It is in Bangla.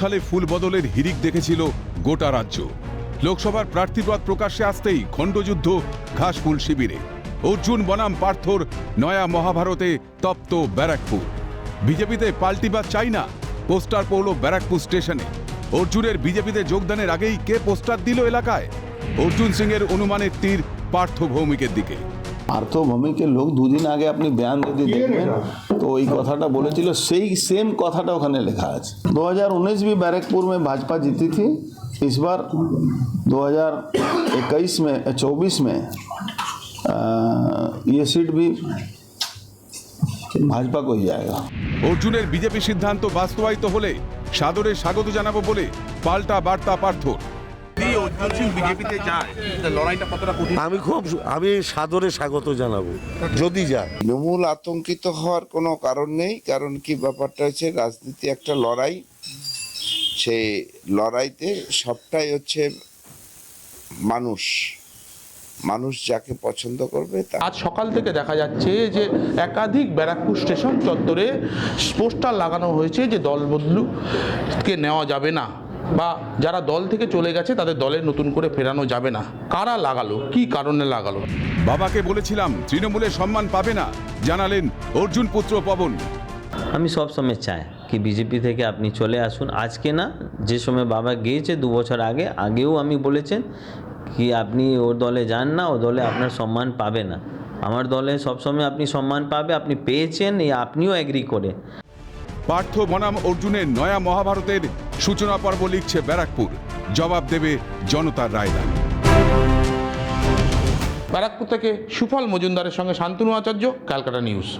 সালে ফুল বদলের হিরিক দেখেছিল গোটা রাজ্য। লোকসভার প্রার্থীপদ প্রকাশ্যে আসতেই খণ্ডযুদ্ধ ঘাসফুল শিবিরে। অর্জুন, বনাম, পার্থর, নয়া মহাভারতে তপ্ত ব্যারাকপুর। বিজেপিতে পাল্টিবাদ চাই না, পোস্টার পড়ল ব্যারাকপুর স্টেশনে। অর্জুনের বিজেপিতে যোগদানের আগেই কে পোস্টার দিল এলাকায়? অর্জুন সিং এর অনুমানের তীর পার্থ ভৌমিকের দিকে। আর্থভূমিকে লোক দুদিন আগে আপনি বয়ান যদি দেখবেন তো ওই কথাটা বলেছিল সেই सेम কথাটা ওখানে লেখा আছে 2019 भी बैरकपुर में भाजपा जीती थी इस बार 2021 में 24 में अ, ये सीट भी भाजपा को ही जाएगा অর্জুনের বিজেপি সিদ্ধান্ত বাস্তবায়িত হলে সাদরে স্বাগত জানাবো বলে পাল্টা বার্তা পার্থর আমি খুব আমি সাদরে স্বাগত জানাব যদি যায়। তৃণমূল আতঙ্কিত হওয়ার কোনো কারণ নেই কারণ কি ব্যাপারটা হচ্ছে রাজনীতি একটা লড়াই। সেই লড়াইতে সবটাই হচ্ছে মানুষ। মানুষ যাকে পছন্দ করবে আজ সকাল থেকে দেখা যাচ্ছে যে একাধিক ব্যারাকপুর স্টেশন চত্বরে পোস্টার লাগানো হয়েছে যে দলবদলুকে নেওয়া যাবে না। বা যারা দল থেকে চলে গেছে তাদের দলে নতুন করে ফেরানো যাবে না। কারা লাগালো? কি কারণে লাগালো? বাবাকে বলেছিলাম তৃণমূলে সম্মান পাবে না। জানালেন অর্জুন পুত্র পবন। আমি সব সময় চাই কি বিজেপি থেকে আপনি চলে আসুন। আজকে না যে সময় বাবা গিয়েছে দু বছর আগে আগেও আমি বলেছেন কি আপনি ওর দলে যান না ও দলে আপনার সম্মান পাবে না। আমার দলে সবসময় আপনি সম্মান পাবে আপনি পেয়েছেন এই আপনিও অ্যাগ্রি করে। পার্থ বনাম অর্জুনের নয়া মহাভারতের সূচনা পর্ব লিখছে ব্যারাকপুর। জবাব দেবে জনতার রায়দান। ব্যারাকপুর থেকে সুফল মজুমদারের সঙ্গে শান্তনু আচার্য, ক্যালকাটা নিউজ।